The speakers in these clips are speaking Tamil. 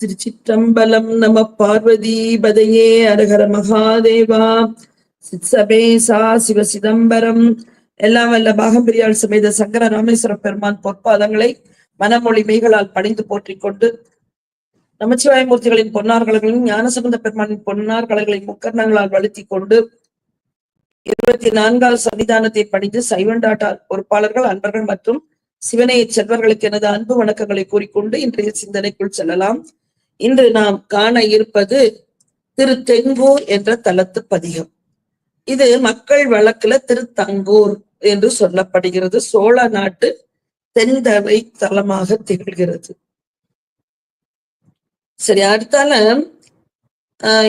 திருச்சிற்றம்பலம் நம பார்வதி பதையே அரகர மகாதேவா சித்சபேசா சிவ சிதம்பரம். எல்லாம் வல்ல பாகம்பிரியால் சமேத சங்கர ராமேஸ்வர பெருமான் பொற்பாதங்களை மனமொழி மெய்களால் பணிந்து போற்றிக் கொண்டு நமச்சிவாயமூர்த்திகளின் பொன்னார் கலர்களையும் ஞானசம்பந்த பெருமானின் பொன்னார் கலர்களை முக்கர்ணங்களால் வலுத்தி கொண்டு இருபத்தி நான்காவது சன்னிதானத்தை பணிந்து சைவண்டாட்டார் பொறுப்பாளர்கள் அன்பர்கள் மற்றும் சிவனைய செல்வர்களுக்கு எனது அன்பு வணக்கங்களை கூறிக்கொண்டு இன்றைய சிந்தனைக்குள் செல்லலாம். இன்று நாம் காண இருப்பது திரு தெங்கூர் என்ற தலத்து பதிகம். இது மக்கள் வழக்குல திருத்தங்கூர் என்று சொல்லப்படுகிறது. சோழ நாட்டு தென்தவை தலமாக திகழ்கிறது. சரி அடுத்தால ஆஹ்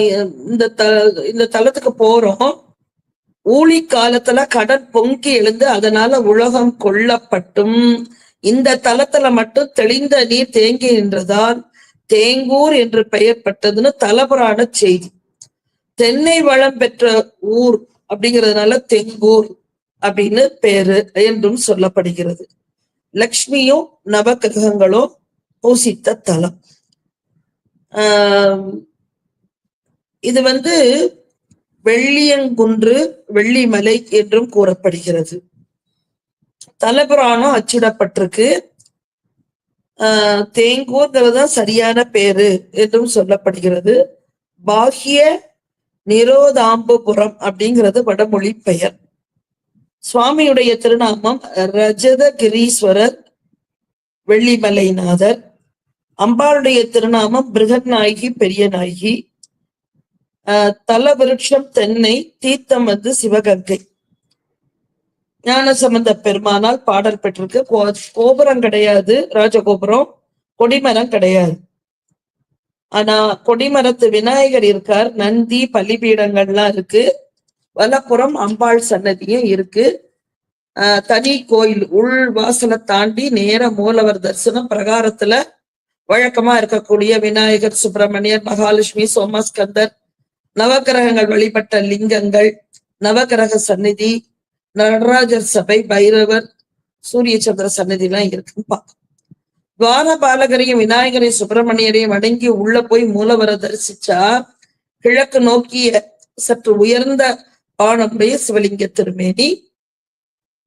இந்த த இந்த தலத்துக்கு போறோம். ஊழி காலத்துல கடல் பொங்கி எழுந்து அதனால உலகம் கொல்லப்பட்டும். இந்த தலத்துல மட்டும் தெளிந்த நீர் தேங்கி நின்றதால் தேங்கூர் என்று பெயர் பட்டதுன்னு தலபுராண செய்தி. தென்னை வளம் பெற்ற ஊர் அப்படிங்கிறதுனால தெங்கூர் அப்படின்னு பேரு என்றும் சொல்லப்படுகிறது. லக்ஷ்மியும் நவகிரகங்களும் பூசித்த தலம். ஆஹ் இது வந்து வெள்ளியங்குன்று வெள்ளிமலை என்றும் கூறப்படுகிறது. தலபுராணம் அச்சிடப்பட்டிருக்கு. தேங்கூர்ங்கிறது சரியான பேரு என்றும் சொல்லப்படுகிறது. பாகிய நிரோதாம்பபுரம் அப்படிங்கிறது வடமொழி பெயர். சுவாமியுடைய திருநாமம் ரஜதகிரீஸ்வரர் வெள்ளிமலைநாதர். அம்பாளுடைய திருநாமம் பிருகநாயகி பெரிய நாயகி தலவிருட்சம் தென்னை தீர்த்தம் வந்து சிவகங்கை. ஞானசம்பந்த பெருமானால் பாடல் பெற்றிருக்கு. கோபுரம் கிடையாது ராஜகோபுரம். கொடிமரம் கிடையாது. ஆனா கொடிமரத்து விநாயகர் இருக்கார். நந்தி பலிபீடங்கள்லாம் இருக்கு. வலப்புறம் அம்பாள் சன்னதியும் இருக்கு. ஆஹ் தனி கோயில் உள் வாசலை தாண்டி நேர மூலவர் தரிசனம் பிரகாரத்துல வழக்கமா இருக்கக்கூடிய விநாயகர் சுப்பிரமணியர் மகாலட்சுமி சோமஸ்கந்தர் நவகிரகங்கள் வழிபட்ட லிங்கங்கள் நவகிரக சந்நிதி நடராஜர் சபை பைரவர் சூரிய சந்திர சன்னதி எல்லாம் இருக்குன்னு பார்க்கணும் துவார பாலகரையும் விநாயகரையும் சுப்பிரமணியரையும் அடங்கி உள்ள போய் மூலவரை தரிசிச்சா கிழக்கு நோக்கிய சற்று உயர்ந்த பானமுடைய சிவலிங்க திருமேனி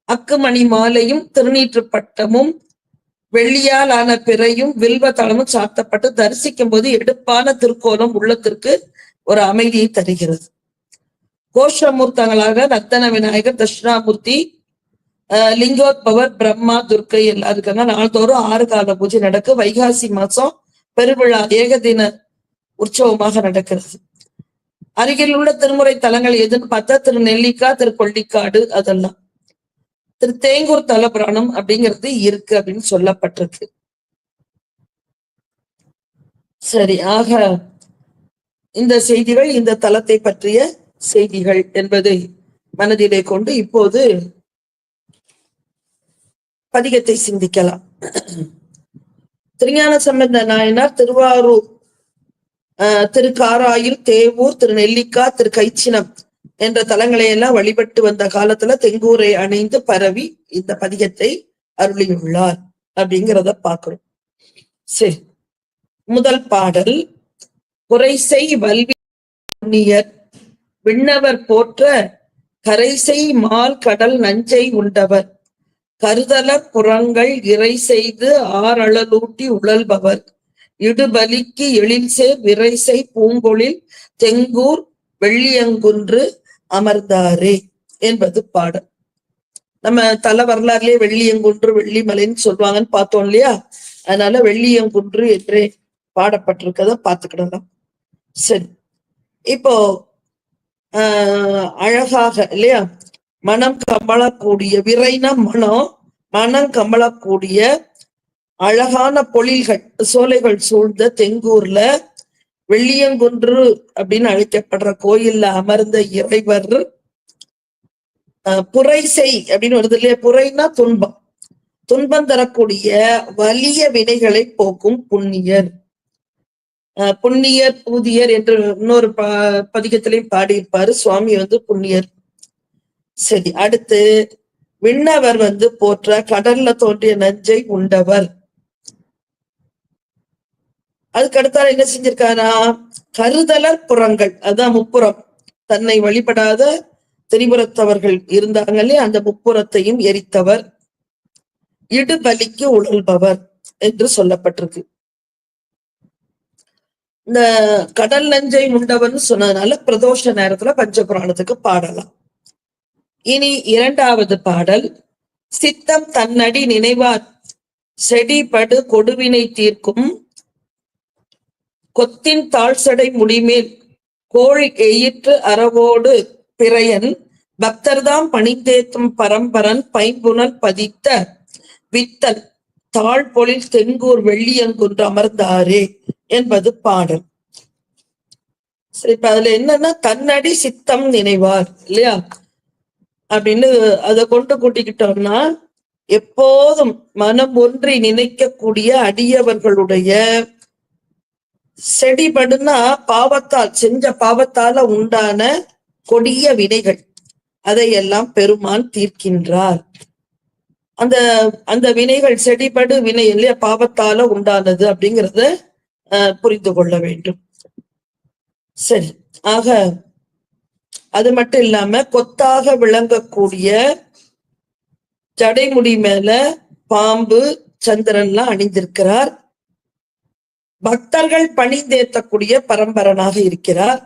அக்குமணி மாலையும் திருநீற்று பட்டமும் வெள்ளியால் ஆன பிறையும் வில்வ தளமும் சாத்தப்பட்டு தரிசிக்கும் போது எடுப்பான திருக்கோலம் உள்ளத்திற்கு ஒரு அமைதியை தருகிறது. கோஷமூர்த்தங்களாக ரத்தன விநாயகர் தட்சிணாமூர்த்தி லிங்கோத்பவர் பிரம்மா துர்க்கை எல்லாம் இருக்காங்க நாள்தோறும் ஆறு கால பூஜை நடக்கு. வைகாசி மாசம் பெருவிழா ஏகதின உற்சவமாக நடக்கிறது. அருகில் உள்ள திருமுறை தலங்கள் எதுன்னு பார்த்தா திரு நெல்லிக்கா திரு கொல்லிக்காடு அதெல்லாம். திரு தேங்கூர் தலபுராணம் அப்படிங்கிறது இருக்கு அப்படின்னு சொல்லப்பட்டிருக்கு. சரி ஆக இந்த செய்திகள் இந்த தலத்தை பற்றிய செய்திகள் என்பதை மனதிலே கொண்டு இப்போது பதிகத்தை சிந்திக்கலாம். திருஞான சம்பந்த நாயனார் திருவாரூர் திருக்காராயில் தேவூர் திரு நெல்லிக்கா திரு கைச்சினம் என்ற தலங்களை எல்லாம் வழிபட்டு வந்த காலத்துல தெங்கூரை அணைந்து பரவி இந்த பதிகத்தை அருளியுள்ளார் அப்படிங்கிறத பாக்குறோம் சரி. முதல் பாடல் குறைசை வல்வியர் விண்ணவர் போற்ற கரைசை மால் கடல் நஞ்சை உண்டவர். கருதல புறங்கள் இறை செய்து ஆறளலூட்டி உழல்பவர். இடுபலிக்கு எழில்சே விரைசை பூங்கொழில் தெங்கூர் வெள்ளியங்குன்று அமர்ந்தாரே என்பது பாடல். நம்ம தல வரலாறுலயே வெள்ளியங்குன்று வெள்ளிமலைன்னு சொல்லுவாங்கன்னு பார்த்தோம் இல்லையா? அதனால வெள்ளியங்குன்று என்றே பாடப்பட்டிருக்கத பார்த்துக்கிடலாம். சரி. இப்போ ஆஹ் அழகாக இல்லையா? மனம் கமலக்கூடிய விரைனா மனம் மனம் கமலக்கூடிய அழகான பொழில்கள் சோலைகள் சூழ்ந்த தெங்கூர்ல வெள்ளியங்குன்று அப்படின்னு அழைக்கப்படுற கோயில்ல அமர்ந்த இறைவர் புரைசை அப்படின்னு வருது இல்லையா? புரைனா துன்பம். துன்பம் தரக்கூடிய வலிய வினைகளை போக்கும் புண்ணியர். புண்ணியர் பூதியர் என்று இன்னொரு பதிகத்திலையும் பாடியிருப்பாரு. சுவாமி வந்து புண்ணியர். சரி அடுத்து விண்ணவர் வந்து போற்ற கடல்ல தோன்றிய நஞ்சை உண்டவர். அதுக்கடுத்தால என்ன செஞ்சிருக்காரா? கருதலர் புறங்கள். அதான் முப்புறம். தன்னை வழிபடாத திரிபுரத்தவர்கள் இருந்தாங்களே அந்த முப்புறத்தையும் எரித்தவர். இடுபலிக்கு உழல்பவர் என்று சொல்லப்பட்டிருக்கு. இந்த கடல் நஞ்சை உண்டவன் சொன்னதுனால பிரதோஷ நேரத்துல பஞ்சபுராணத்துக்கு பாடலாம். இனி இரண்டாவது பாடல். சித்தம் தன்னடி நினைவார். செடிபடு கொடுவினை தீர்க்கும். கொத்தின் தாழ்சடை முடிமேல். கோழி எயிற்று அறவோடு பிறையன். பக்தர்தாம் பணிந்தேத்தும் பரம்பரன். பைம்புணல் பதித்த வித்தன் தாழ்பொழில் தெங்கூர் வெள்ளியங்குன்று அமர்ந்தாரே என்பது பாடல். சரி இப்ப அதுல என்னன்னா தன்னடி சித்தம் நினைவார் இல்லையா? அப்படின்னு அதை கொண்டு கூட்டிக்கிட்டோம்னா எப்போதும் மனம் ஒன்றி நினைக்கக்கூடிய அடியவர்களுடைய செடிபடுனா பாவத்தால் செஞ்ச பாவத்தால உண்டான கொடிய வினைகள் அதையெல்லாம் பெருமான் தீர்க்கின்றார். அந்த அந்த வினைகள் செடிபடு வினை இல்லையா பாவத்தால உண்டானது அப்படிங்கிறத புரிந்து கொள்ள வேண்டும். சரி. ஆக அது மட்டும் இல்லாம கொத்தாக விளங்கக்கூடிய ஜடைமுடி மேல பாம்பு சந்திரன்லாம் அணிந்திருக்கிறார். பக்தர்கள் பணிந்தேத்தக்கூடிய பரம்பரனாக இருக்கிறார்.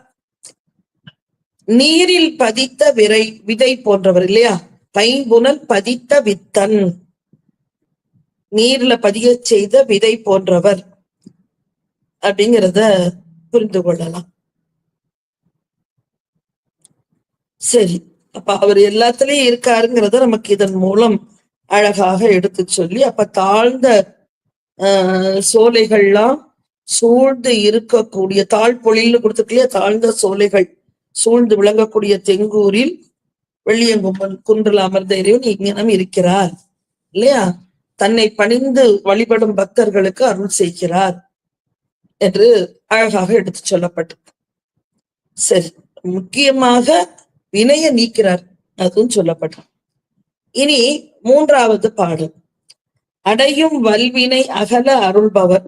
நீரில் பதித்த விரை விதை போன்றவர் இல்லையா? பைம்புணல் பதித்த வித்தன். நீர்ல பதிய செய்த விதை போன்றவர். அப்படிங்கிறத புரிந்து கொள்ளலாம். சரி அப்ப அவர் எல்லாத்துலயும் இருக்காருங்கிறத நமக்கு இதன் மூலம் அழகாக எடுத்து சொல்லி அப்ப தாழ்ந்த ஆஹ் சோலைகள்லாம் சூழ்ந்து இருக்கக்கூடிய தாழ் பொழில்னு கொடுத்துருக்கலையா தாழ்ந்த சோலைகள் சூழ்ந்து விளங்கக்கூடிய தெங்கூரில் வெள்ளியங்கும்பன் குன்றில் அமர்ந்த இறைவன் இங்கனம் இருக்கிறார். இல்லையா? தன்னை பணிந்து வழிபடும் பக்தர்களுக்கு அருள் செய்கிறார் என்று அழகாக எடுத்து சொல்லப்பட்டது. சரி முக்கியமாக வினைய நீக்கிறார் அதுவும் சொல்லப்பட்டது. இனி மூன்றாவது பாடல். அடையும் வல்வினை அகல அருள்பவர்.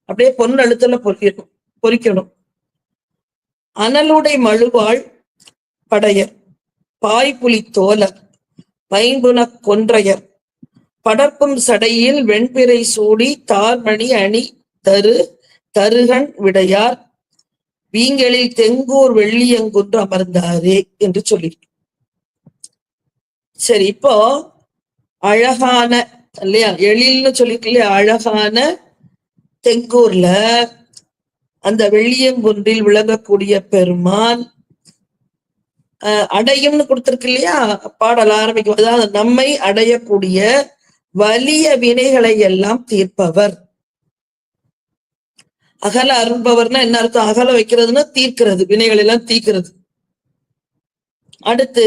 அப்படியே பொன் எழுத்துல பொறிக்கணும் பொறிக்கணும். அனலுடை மழுவாள் படையர். பாய்புலி தோலர் பைம்புனக் கொன்றையர். படர்ப்பும் சடையில் வெண்பிறை சூடி தார்மணி அணி தரு தருகன் விடையார். வீங்களில் தெங்கூர் வெள்ளியங்குன்று அமர்ந்தாரே என்று சொல்லியிருக்க சரி இப்போ அழகான இல்லையா எழில்னு சொல்லிருக்கு இல்லையா அழகான தெங்கூர்ல அந்த வெள்ளியங்குன்றில் விளங்கக்கூடிய பெருமான் அடையும்னு கொடுத்துருக்கு இல்லையா? பாடல் ஆரம்பிக்கும். அதாவது நம்மை அடையக்கூடிய வலிய வினைகளை எல்லாம் தீர்ப்பவர். அகல அருள்பவர்னா என்ன அர்த்தம்? அகல வைக்கிறதுன்னா தீர்க்கிறது வினைகள் எல்லாம் தீர்க்கிறது. அடுத்து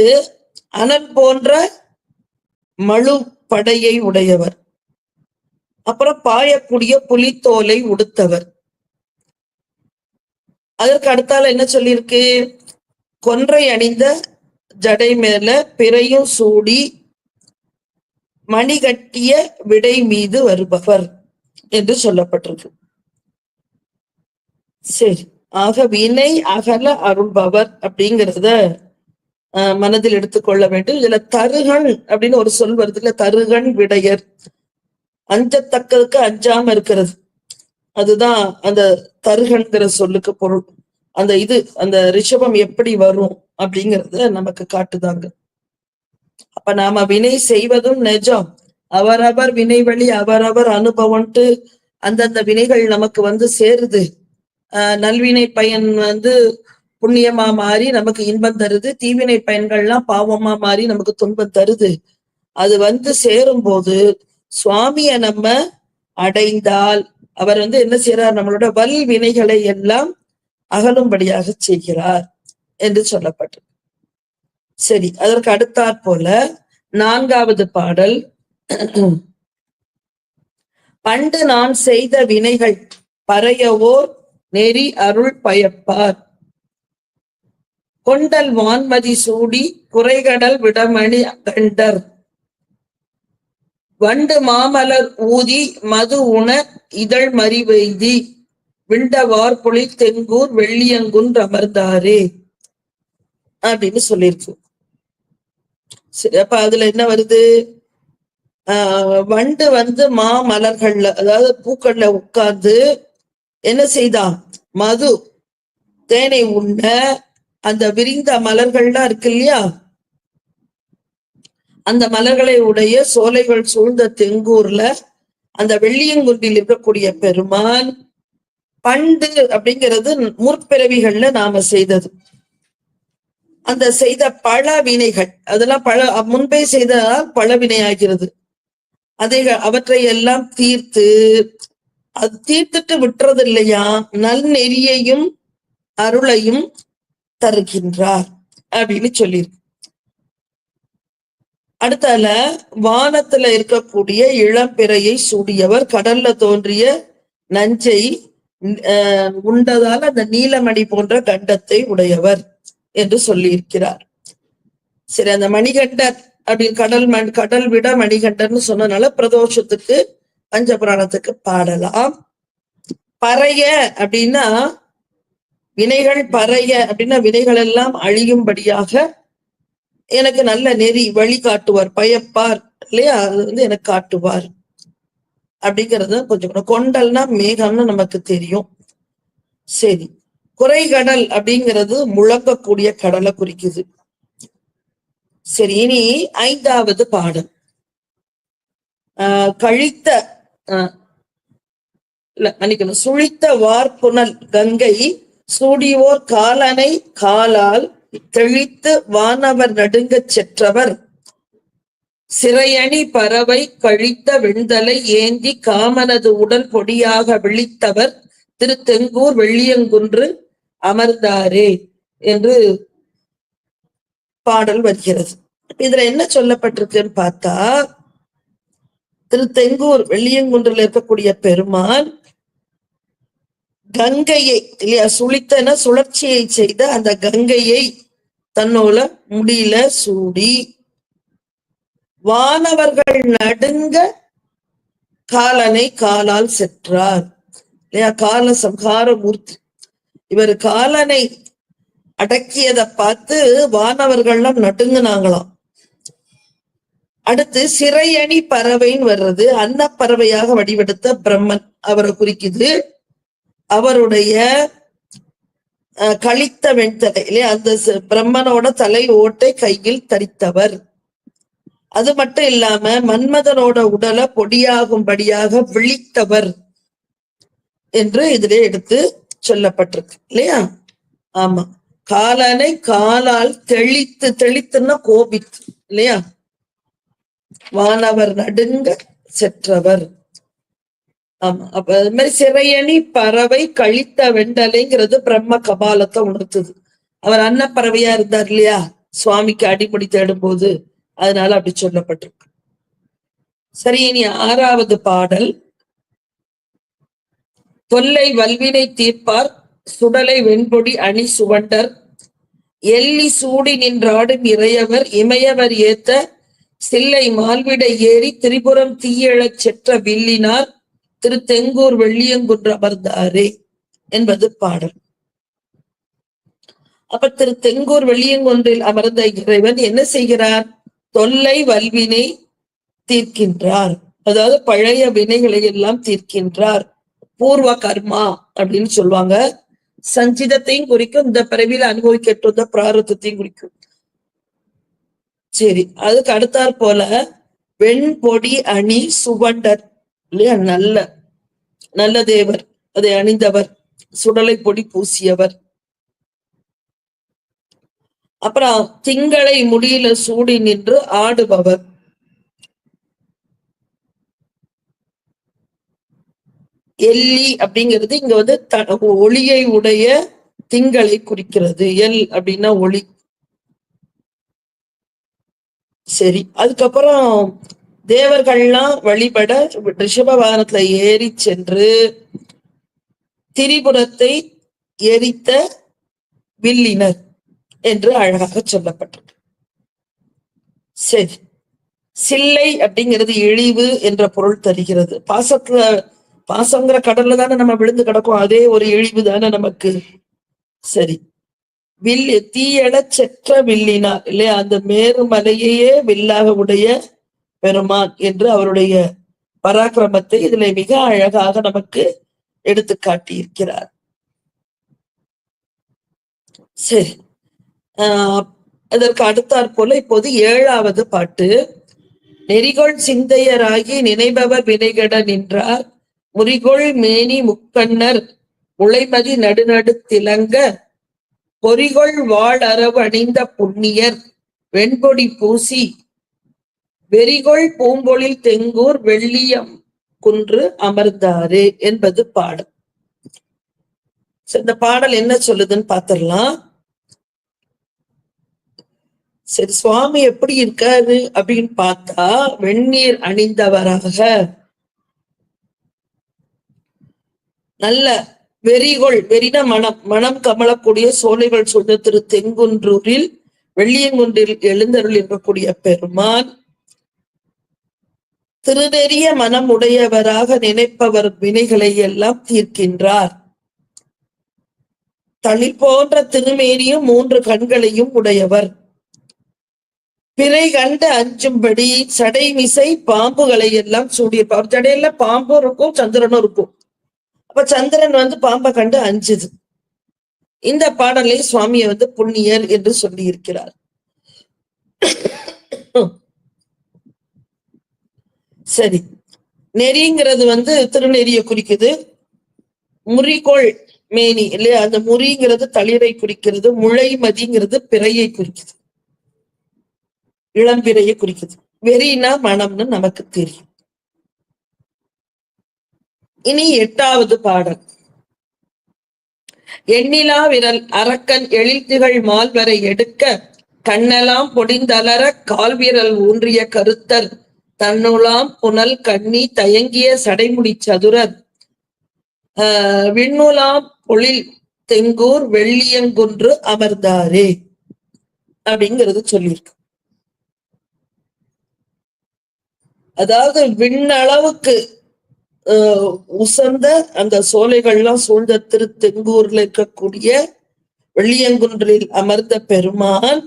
அனல் போன்ற மழு படையை உடையவர். அப்புறம் பாயக்கூடிய புலித்தோலை உடுத்தவர். அதற்கு அடுத்தால என்ன சொல்லியிருக்கு? கொன்றை அணிந்த ஜடை மேல பிறையும் சூடி மணி கட்டிய விடை மீது வருபவர் என்று சொல்லப்பட்டிருக்கு. சரி ஆக வினை அகல அருள்பவர் அப்படிங்கிறத மனதில் எடுத்துக்கொள்ள வேண்டும். இதுல தருகன் அப்படின்னு ஒரு சொல் வருது இல்ல தருகன் விடையர். அஞ்சத்தக்கதுக்கு அஞ்சாம இருக்கிறது. அதுதான் அந்த தருகன்கிற சொல்லுக்கு பொருள். அந்த இது அந்த ரிஷபம் எப்படி வரும் அப்படிங்கறத நமக்கு காட்டுதாங்க. அப்ப நாம வினை செய்வதும் நிஜம். அவரவர் வினை வழி அவரவர் அனுபவம்ட்டு அந்தந்த வினைகள் நமக்கு வந்து சேருது. ஆஹ் நல்வினை பயன் வந்து புண்ணியமா மாறி நமக்கு இன்பம் தருது. தீவினை பயன்கள்லாம் பாவமா மாறி நமக்கு துன்பம் தருது. அது வந்து சேரும் போது சுவாமிய நம்ம அடைந்தால் அவர் வந்து என்ன செய்யறார் நம்மளோட வல் வினைகளை எல்லாம் அகலும்படியாக செய்கிறார் என்று சொல்லப்பட்டது. சரி அதற்கு அடுத்தாற் போல நான்காவது பாடல். பண்டு நான் செய்த வினைகள் பறையவோர் நெறி அருள் பயப்பார். கொண்டல் வான்மதி சூடி குறைகடல் விடமணி கண்டர். வண்டு மாமலர் ஊதி மது உண இதழ் மறிவெய்தி விண்டவார் பொழி தெங்கூர் வெள்ளியங்குன்று அமர்ந்தாரே. அப்படின்னு சொல்லியிருக்கு சரி அப்ப அதுல என்ன வருது? ஆஹ் வண்டு வந்து மா மலர்கள்ல அதாவது பூக்கள்ல உட்கார்ந்து என்ன செய்தான் மது தேனை உண்ண அந்த விரிந்த மலர்கள்லாம் இருக்கு இல்லையா? அந்த மலர்களை உடைய சோலைகள் சூழ்ந்த தெங்கூர்ல அந்த வெள்ளியங்குன்றில் இருக்கக்கூடிய பெருமான் பண்டு அப்படிங்கிறது முற்பிறவிகள்ல நாம செய்தது. அந்த செய்த பல வினைகள் அதெல்லாம் பல முன்பே செய்ததால் பல வினை ஆகிறது அதை அவற்றை எல்லாம் தீர்த்து அது தீர்த்துட்டு விட்டுறது இல்லையா நல்நெறியையும் அருளையும் தருகின்றார் அப்படின்னு சொல்லியிருக்கு. அடுத்தால வானத்துல இருக்கக்கூடிய இளம்பிறையை சூடியவர் கடல்ல தோன்றிய நஞ்சை உண்டதால் அந்த நீலமணி போன்ற கண்டத்தை உடையவர் என்று சொல்லியிருக்கிறார். சரி அந்த மணிகண்டர் அப்படின்னு கடல் மண் கடல் விட மணிகண்டர்னு சொன்னனால பிரதோஷத்துக்கு பஞ்சபுராணத்துக்கு பாடலாம். பறைய அப்படின்னா வினைகள் பறைய அப்படின்னா வினைகள் எல்லாம் அழியும்படியாக எனக்கு நல்ல நெறி வழி காட்டுவார் பயப்பார் இல்லையா? அது வந்து எனக்கு காட்டுவார். அப்படிங்கறது கொஞ்சம் கொண்டல்னா மேகம்னு நமக்கு தெரியும். சரி. குறைகடல் அப்படிங்கிறது முழங்கக்கூடிய கடலை குறிக்குது. சரி இனி ஐந்தாவது பாடல். ஆஹ் கழித்த ஆஹ் இல்ல மன்னிக்கணும். சுழித்த வார்ப்புணல் கங்கை சூடியோர் காலனை காலால் தெளித்து வானவர் நடுங்கச் செற்றவர். சிறையணி பறவை கழித்த வெண்தலை ஏந்தி காமனது உடல் பொடியாக விழித்தவர் திரு தெங்கூர் வெள்ளியங்குன்று அமர்ந்தாரே என்று பாடல் வருகிறது. இதுல என்ன சொல்லப்பட்டிருக்குன்னு பார்த்தா திரு தெங்கூர் வெள்ளியங்குன்றில் இருக்கக்கூடிய பெருமான் கங்கையை இல்லையா சுழித்தன சுழற்சியை செய்த அந்த கங்கையை தன்னோல முடியில சூடி வானவர்கள் நடுங்க காலனை காலால் செற்றார் இல்லையா? கால சம்ஹார மூர்த்தி. இவர் காலனை அடக்கியதை பார்த்து வானவர்கள்லாம் நடுங்குனாங்களாம். அடுத்து சிறையணி பறவைன்னு வர்றது அன்ன பறவையாக வடிவெடுத்த பிரம்மன் அவரை குறிக்குது. அவருடைய அஹ், கழித்த வெண்தலை இல்லையா? அந்த பிரம்மனோட தலை ஓட்டை கையில் தரித்தவர். அது மட்டும் இல்லாம மன்மதனோட உடலை பொடியாகும்படியாக விழித்தவர் என்று இதிலே எடுத்து சொல்லப்பட்டிருக்கு இல்லையா? ஆமா. காலனை காலால் தெளித்து தெளித்துன்னா கோபித்து இல்லையா? வானவர் நடுங்க செற்றவர். ஆமா. அப்ப அது மாதிரி சிறையணி பறவை கழித்த வெண்டலைங்கிறது பிரம்ம கபாலத்தை உணர்த்துது. அவர் அன்னப்பறவையா இருந்தார் இல்லையா? சுவாமிக்கு அடிப்படி தேடும் போது அதனால அப்படி சொல்லப்பட்டிருக்கு. சரி இனி ஆறாவது பாடல். தொல்லை வல்வினை தீர்ப்பார் சுடலை வெண்பொடி அணி சுவண்டர். எள்ளி சூடி நின்றாடும் இறையவர் இமையவர் ஏத்த சில்லை மால்விடை ஏறி திரிபுரம் தீயழச் செற்ற வில்லினார் திரு தெங்கூர் வெள்ளியங்குன்று அமர்ந்தாரே என்பது பாடல். அப்ப திரு தெங்கூர் வெள்ளியங்குன்றில் அமர்ந்த இறைவன் என்ன செய்கிறார்? தொல்லை வல்வினை தீர்க்கின்றார். அதாவது பழைய வினைகளை எல்லாம் தீர்க்கின்றார். பூர்வ கர்மா அப்படின்னு சொல்லுவாங்க. சஞ்சிதத்தையும் குறிக்கும் இந்த பிறவியில அனுபவிக்கட்டுந்த பிராரத்தத்தையும் குறிக்கும். சரி அதுக்கு அடுத்தாற் போல வெண்பொடி அணி சுவண்டர் இல்லையா? நல்ல நல்ல தேவர் அதை அணிந்தவர் சுடலை பொடி பூசியவர். அப்புறம் திங்களை முடியில சூடி நின்று ஆடுபவர். எல்லி அப்படிங்கிறது இங்க வந்து த- ஒளியை உடைய திங்களை குறிக்கிறது. எல் அப்படின்னா ஒளி. சரி அதுக்கப்புறம் தேவர்கள்லாம் வழிபட ரிஷப வாகனத்துல ஏறி சென்று திரிபுரத்தை எரித்த வில்லினர். என்று அழகாக சொல்லப்பட்டது. சரி. சில்லை அப்படிங்கிறது இழிவு என்ற பொருள் தருகிறது. பாசத்துல பாசங்கிற கடல்ல தானே நம்ம விழுந்து கிடக்கும். அதே ஒரு இழிவு தானே நமக்கு. சரி. வில் தீயட செற்ற வில்லினார் இல்லையா? அந்த மேருமலையையே வில்லாக உடைய பெருமான் என்று அவருடைய பராக்கிரமத்தை இதுல மிக அழகாக நமக்கு எடுத்து காட்டியிருக்கிறார். சரி. அதற்கு அடுத்தாற் போல இப்போது ஏழாவது பாட்டு. நெறிகொள் சிந்தையராகி நினைபவர் வினைகட நின்றார். முறிகொள் மேனி முக்கண்ணர் உழைமதி நடுநடு திலங்க. பொறிகொள் வாழறவு அணிந்த புண்ணியர் வெண்பொடி பூசி. வெறிகொள் பூம்பொழில் தெங்கூர் வெள்ளியம் குன்று அமர்ந்தாரு என்பது பாடல். இந்த பாடல் என்ன சொல்லுதுன்னு பாத்திரலாம் சரி சுவாமி எப்படி இருக்காரு அப்படின்னு பார்த்தா வெந்நீர் அணிந்தவராக. நல்ல வெறிகொள் வெறின மனம் மனம் கமலக்கூடிய சோலைகள் சொன்ன திரு தெங்குன்றூரில் வெள்ளியங்குன்றில் எழுந்தருள் இருக்கக்கூடிய பெருமான். திருநெறிய மனம் உடையவராக நினைப்பவர் வினைகளை எல்லாம் தீர்க்கின்றார். தளி போன்ற திருமேனியும் மூன்று கண்களையும் உடையவர். பிறை கண்டு அஞ்சும்படி சடை மிசை பாம்புகளை எல்லாம் சூடியிருப்பார் ஜடையில பாம்பும் இருக்கும் சந்திரனும் இருக்கும். அப்ப சந்திரன் வந்து பாம்பை கண்டு அஞ்சுது. இந்த பாடலை சுவாமியை வந்து புண்ணியர் என்று சொல்லி இருக்கிறார் சரி. நெறிங்கிறது வந்து திருநெறிய குறிக்குது. முறிகோள் மேனி இல்லையா? அந்த முறிங்கிறது தளிரை குறிக்கிறது முளை மதிங்கிறது பிறையை குறிக்குது. இளம்பிறையை குறிக்குது. வெறினா மனம்னு நமக்கு தெரியும். இனி எட்டாவது பாடல். எண்ணிலா விரல் அரக்கன் எழில்திகள் மால்வரை எடுக்க கண்ணெல்லாம் பொடிந்தலர கால்விரல் ஊன்றிய கருத்தர். தன்னுலாம் புனல் கண்ணி தயங்கிய சடைமுடி சதுரர். ஆஹ் விண்ணுலாம் பொழில் தெங்கூர் வெள்ளியங்குன்று அமர்ந்தாரே. அப்படிங்கிறது சொல்லியிருக்கு. அதாவது விண்ணளவுக்கு ஆஹ் உசந்த அந்த சோலைகள்லாம் சூழ்ந்த திரு தெங்கூர்ல இருக்கக்கூடிய வெள்ளியங்குன்றில் அமர்ந்த பெருமான்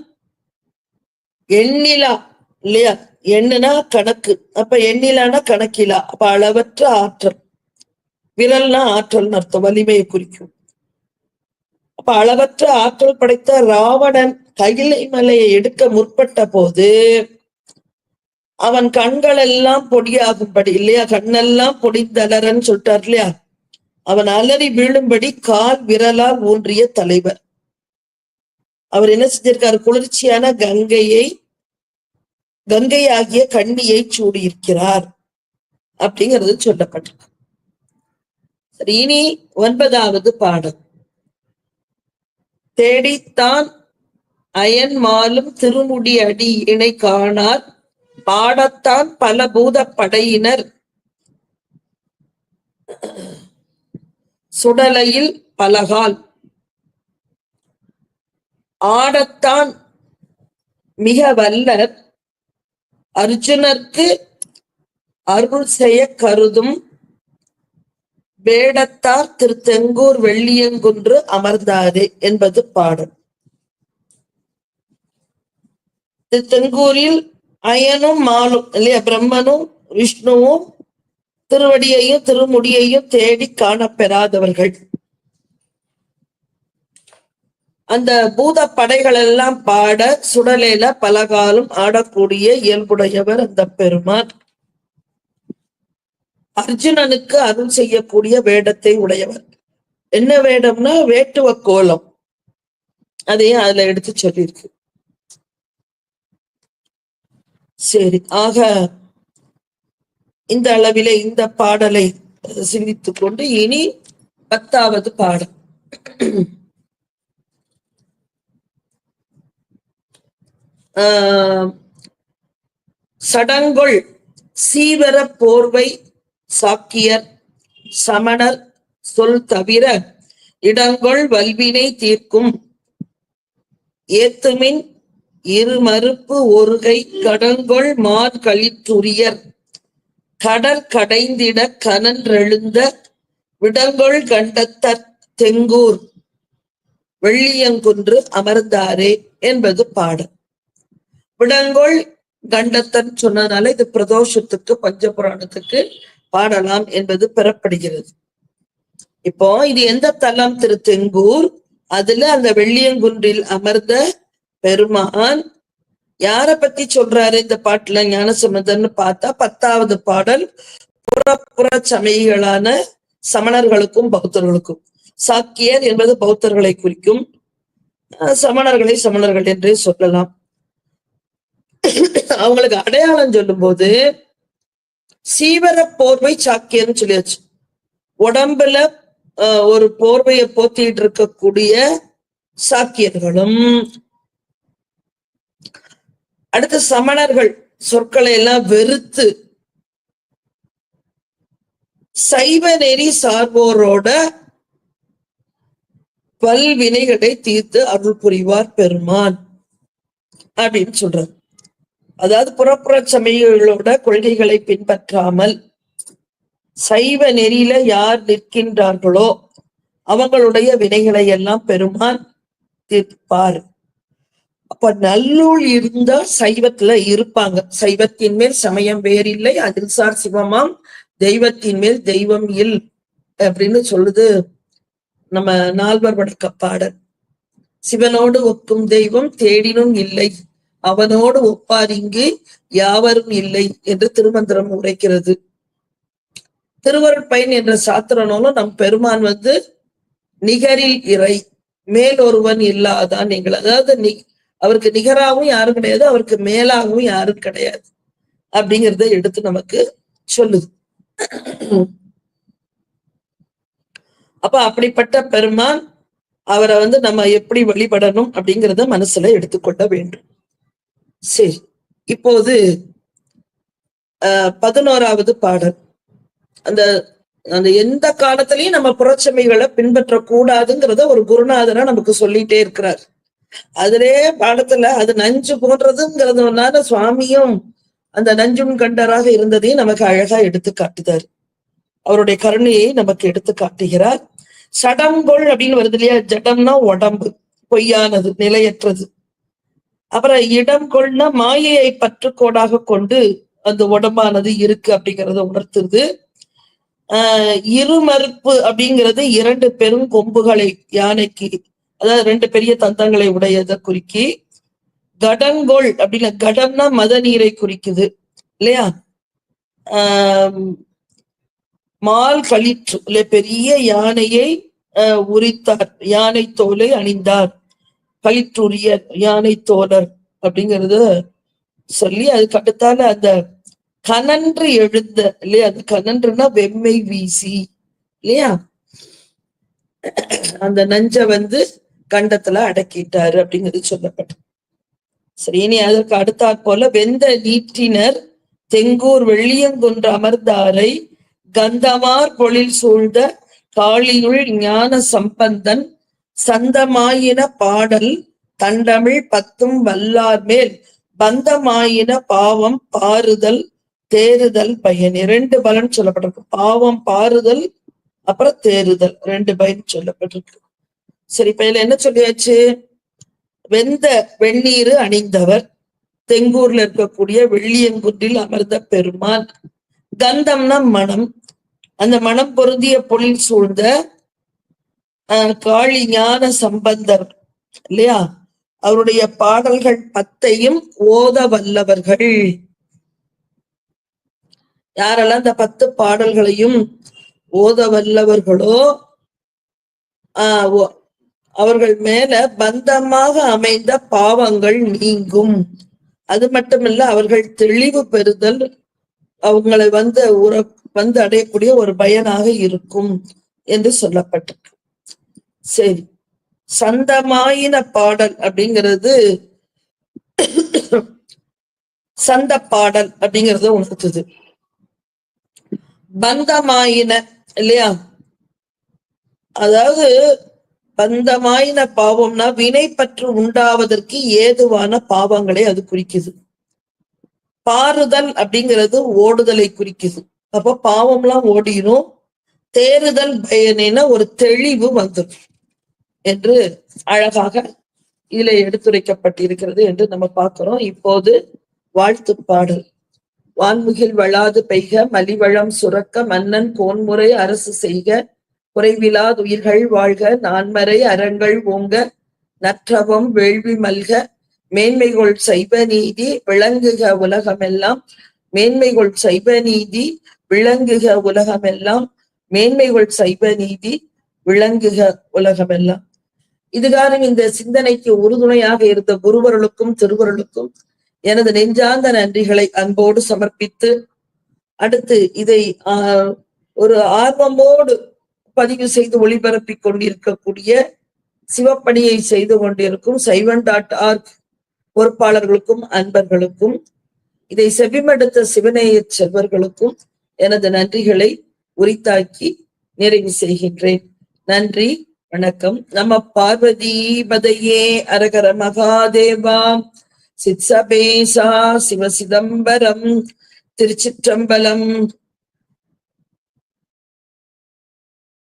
எண்ணிலா இல்லையா? எண்ணுனா கணக்கு. அப்ப எண்ணிலானா கணக்கிலா. அப்ப அளவற்ற ஆற்றல். விரல்னா ஆற்றல் அர்த்தம். வலிமையை குறிக்கும். அப்ப அளவற்ற ஆற்றல் படைத்த ராவணன் கைலை மலையை எடுக்க முற்பட்ட போது அவன் கண்கள் எல்லாம் பொடியாகும்படி இல்லையா? கண்ணெல்லாம் பொடிந்தலரன்னு சொல்லிட்டார் இல்லையா? அவன் அலறி வீழும்படி கால் விரலால் ஊன்றிய தலைவர். அவர் என்ன செஞ்சிருக்காரு? குளிர்ச்சியான கங்கையை கங்கை ஆகிய கண்ணியை சூடியிருக்கிறார் அப்படிங்கிறது சொல்லப்பட்டிருக்கு. சரி இனி ஒன்பதாவது பாடல். தேடித்தான் அயன் மாலும் திருமுடி அடி இணை காணார் பாடத்தான் பல பூத படையினர் சுடலையில் பலகால். ஆடத்தான் மிக வல்லர் அர்ஜுனர்க்கு அருள் செய்ய கருதும் வேடத்தார் திரு தெங்கூர் வெள்ளியங்குன்று அமர்ந்தாரே என்பது பாடல். திரு தெங்கூரில் அயனும் மாலும் இல்லையா பிரம்மனும் விஷ்ணுவும் திருவடியையும் திருமுடியையும் தேடி காணப்பெறாதவர்கள். அந்த பூத படைகள் எல்லாம் பாட சுடலேல பலகாலம் ஆடக்கூடிய இயல்புடையவர் அந்த பெருமான். அர்ஜுனனுக்கு அருள் செய்யக்கூடிய வேடத்தை உடையவர். என்ன வேடம்னா வேட்டுவ கோலம் அதையும் அதுல எடுத்து சொல்லியிருக்கு. சரி ஆக இந்த அளவிலே இந்த பாடலை சிந்தித்துக் கொண்டு இனி பத்தாவது பாடல் ஆஹ் சடங்கொள் சீவர போர்வை சாக்கியர் சமணர் சொல் தவிர இடங்கொள் வல்வினை தீர்க்கும் ஏத்துமின் இரு மறுப்பு ஒருகை கடங்கொள் மார்கழித்துரியர் கழித்துரியர் கடைந்திட கனன்றெழுந்த விடங்கொள் கண்டத்தர் தெங்கூர். வெள்ளியங்குன்று அமர்ந்தாரே என்பது பாடல். விடங்கொள் கண்டத்தன் சொன்னதால இது பிரதோஷத்துக்கு பஞ்சபுராணத்துக்கு பாடலாம் என்பது பெறப்படுகிறது. இப்போ இது எந்த தலம்? திரு தெங்கூர். அதுல அந்த வெள்ளியங்குன்றில் அமர்ந்த பெருமான் யார பத்தி சொல்றாரு இந்த பாட்டுல ஞானசம்பந்தன்னு பார்த்தா பத்தாவது பாடல் புறப்புற சமயிகளான சமணர்களுக்கும் பௌத்தர்களுக்கும். சாக்கியர் என்பது பௌத்தர்களை குறிக்கும். சமணர்களை சமணர்கள் என்றே சொல்லலாம். அவங்களுக்கு அடையாளம் சொல்லும்போது சீவர போர்வை சாக்கியர்னு சொல்லியாச்சு. உடம்புல ஒரு போர்வையை போத்திட்டு இருக்கக்கூடிய சாக்கியர்களும் அடுத்து சமணர்கள் சொற்களை எல்லாம் வெறுத்து சைவ நெறி சார்போரோட பல்வினைகளை தீர்த்து அருள் புரிவார் பெருமான் அப்படின்னு சொல்றாரு. அதாவது புறப்புற சமயங்களோட கொள்கைகளை பின்பற்றாமல் சைவ நெறியில யார் நிற்கின்றார்களோ அவங்களுடைய வினைகளை எல்லாம் பெருமான் தீர்ப்பார். அப்ப நல்லூல் இருந்தா சைவத்துல இருப்பாங்க. சைவத்தின் மேல் சமயம் வேறில்லை. அதில் சார் சிவமாம். தெய்வத்தின் மேல் தெய்வம் இல் அப்படின்னு சொல்லுது நம்ம நால்வர் வடக்க பாடல். சிவனோடு ஒக்கும் தெய்வம் தேடினும் இல்லை. அவனோடு ஒப்பார் இங்கு யாவரும் இல்லை என்று திருமந்திரம் உரைக்கிறது. திருவருட்பயன் என்ற சாத்திரனாலும் நம் பெருமான் வந்து நிகரில் இறை. மேல் ஒருவன் இல்லாதான் நீங்கள் அதாவது நி அவருக்கு நிகராகவும் யாரும் கிடையாது அவருக்கு மேலாகவும் யாரும் கிடையாது. அப்படிங்கிறத எடுத்து நமக்கு சொல்லுது. அப்ப அப்படிப்பட்ட பெருமான் அவரை வந்து நம்ம எப்படி வழிபடணும் அப்படிங்கிறத மனசுல எடுத்துக்கொள்ள வேண்டும். சரி இப்போது பதினோராவது பாடல். அந்த அந்த எந்த காலத்திலயும் நம்ம புறச்சமைகளை பின்பற்ற கூடாதுங்கிறத ஒரு குருநாதனா நமக்கு சொல்லிட்டே இருக்கிறார். அதிலே பாடத்துல அது நஞ்சு போன்றதுங்கிறதுனால சுவாமியும் அந்த நஞ்சும் கண்டராக இருந்ததையும் நமக்கு அழகா எடுத்து காட்டுதார். அவருடைய கருணையை நமக்கு எடுத்து காட்டுகிறார். சடங்கொள் அப்படின்னு வருது இல்லையா? ஜடம்னா உடம்பு பொய்யானது நிலையற்றது. அப்புறம் இடம் கொள்னா மாயையை பற்றுக்கோடாக கொண்டு அந்த உடம்பானது இருக்கு அப்படிங்கறத உணர்த்துது ஆஹ் இருமறுப்பு அப்படிங்கிறது இரண்டு பெரும் கொம்புகளை யானைக்கு அதாவது ரெண்டு பெரிய தந்தங்களை உடையதை குறிக்கி கடங்கோள் அப்படின்னா கடம்னா மத நீரை குறிக்குது இல்லையா? ஆஹ் மால் களிற்று இல்ல பெரிய யானையை உரித்தார் யானை தோலை அணிந்தார் களிற்றுரிய யானை தோழர் அப்படிங்கிறது சொல்லி அதுக்கு அடுத்தால அந்த கனன்று எழுந்த இல்லையா? அது கனன்றுனா வெம்மை வீசி இல்லையா? அந்த நஞ்ச வந்து கண்டத்துல அடக்கிட்டாரு அப்படிங்கிறது சொல்லப்பட்டு சரி இனி அதற்கு அடுத்தாற் போல வெந்த நீற்றினர் தெங்கூர் வெள்ளியங்குன்று அமர்ந்தாரை கந்தமார் பொழில் சூழ்ந்த காளியுள் ஞான சம்பந்தன் சந்தமாயின பாடல் தண்டமிழ் பத்தும் வல்லார் மேல் பந்தமாயின பாவம் பாறுதல் தேறுதல் பயன். இரண்டு பலன் சொல்லப்பட்டிருக்கு. பாவம் பாறுதல் அப்புறம் தேறுதல். ரெண்டு பயன் சொல்லப்பட்டிருக்கு. சரி இப்ப இதுல என்ன சொல்லியாச்சு? வெந்த வெந்நீர் அணிந்தவர் தெங்கூர்ல இருக்கக்கூடிய வெள்ளியங்குன்றில் அமர்ந்த பெருமான். கந்தம்னா மனம். அந்த மனம் பொருந்திய பொழில் சூழ்ந்த ஆஹ் காளி ஞான சம்பந்தர் இல்லையா? அவருடைய பாடல்கள் பத்தையும் ஓத வல்லவர்கள். யாரெல்லாம் இந்த பத்து பாடல்களையும் ஓத வல்லவர்களோ ஆஹ் ஓ- அவர்கள் மேல பந்தமாக அமைந்த பாவங்கள் நீங்கும். அது மட்டுமில்ல அவர்கள் தெளிவு பெறுதல் அவங்களை வந்து உற வந்து அடையக்கூடிய ஒரு பயனாக இருக்கும் என்று சொல்லப்பட்டிருக்கு. சரி. சந்தமாயின பாடல் அப்படிங்கிறது சந்த பாடல் அப்படிங்கறத உணர்த்துது பந்தமாயின இல்லையா? அதாவது பந்தமாயின பாவம்னா வினை பற்று உண்டாவதற்கு ஏதுவான பாவங்களை அது குறிக்குது. பாறுதல் அப்படிங்கிறது ஓடுதலை குறிக்குது. அப்ப பாவம்லாம் ஓடிடும் தேறுதல் பயனேன ஒரு தெளிவு வந்துடும் என்று அழகாக இதில் எடுத்துரைக்கப்பட்டிருக்கிறது என்று நம்ம பார்க்கிறோம். இப்போது வாழ்த்து பாடல் வான்முகில் வளாது பெய்க மலிவளம் சுரக்க மன்னன் கோன்முறை அரசு செய்க குறைவிலாது உயிர்கள் வாழ்க நான்மறை அறங்கள் ஓங்க நற்றவம் வேள்வி மல்க மேன்மைகொள் சைவ நீதி விளங்குக உலகமெல்லாம். மேன்மைகொள் சைவ நீதி விளங்குக உலகமெல்லாம். மேன்மைகொள் சைவ நீதி விளங்குக உலகமெல்லாம். இதுகாரும் இந்த சிந்தனைக்கு உறுதுணையாக இருந்த குருவர்களுக்கும் திருவருளுக்கும் எனது நெஞ்சார்ந்த நன்றிகளை அன்போடு சமர்ப்பித்து அடுத்து இதை ஆஹ் ஒரு ஆர்வமோடு பதிவு செய்து ஒளிபரப்பிக் கொண்டிருக்கக்கூடிய சிவப்பணியை செய்து கொண்டிருக்கும் சைவன் டாட் ஆர்க் பொறுப்பாளர்களுக்கும் அன்பர்களுக்கும் இதை செவிமடுத்த சிவநேய செல்வர்களுக்கும் எனது நன்றிகளை உரித்தாக்கி நிறைவு செய்கின்றேன். நன்றி வணக்கம். நம பார்வதி பதையே அரகர மகாதேவா. சித்சபேசா சிவ சிதம்பரம் திருச்சிற்றம்பலம்.